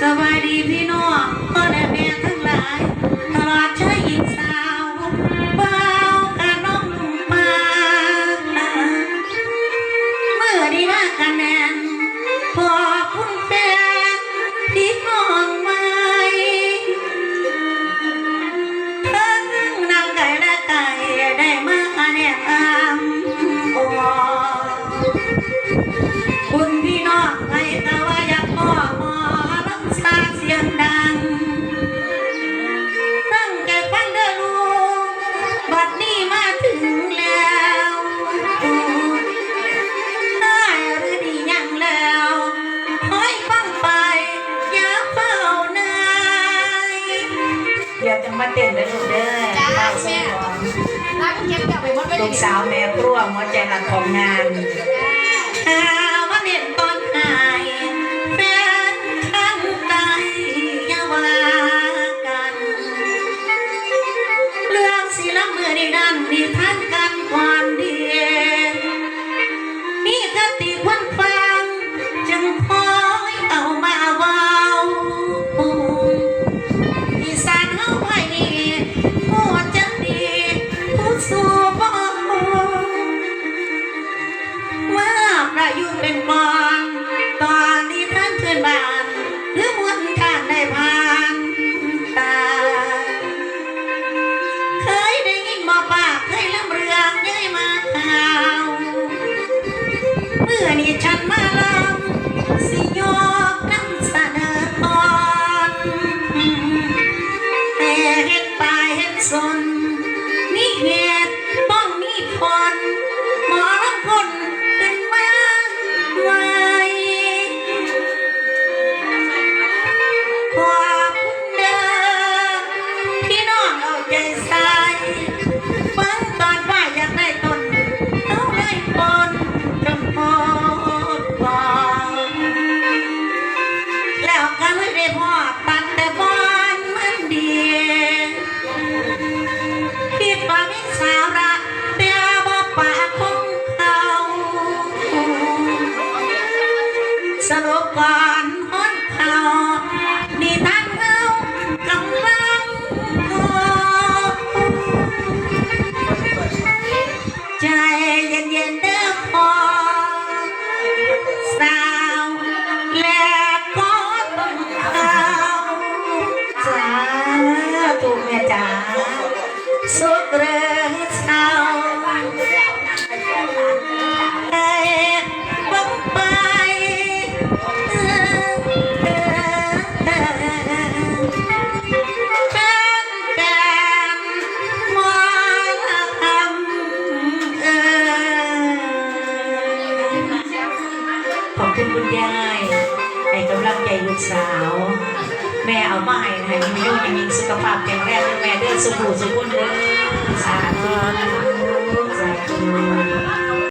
สวั กลับไปหมดไปลูกสาวแม่ครัวหัวใจหลักของงานหาว่าเน้นตอนหายแฟนข้างใตยาวากัน เรื่องศิลป์มือดีดันดีท่านกันความดีมีคติควรฟั อยุทธ์เป็นบอลตอนนี้ท่านเพื่อนบ้านหรือมวลการได้ผ่านตา เคยได้ยินบอกว่าเคยลำเรืองย้ายมาข่าวเมื่อนี้ฉันมาลำสิยกน้ำเสนอตอนแต่เห็นปลายเห็นสนมีเหตุ สรุปก่อนฮอนเผานี่ท่าน ขอบคุณคุณยายไอ้กำลังใจลูกสาว แม่เอามาให้ให้มีอยู่ยังมีสุขภาพแข็งแรงแม่เด้อสุขุสุขุนเด้อสาธุสาธุ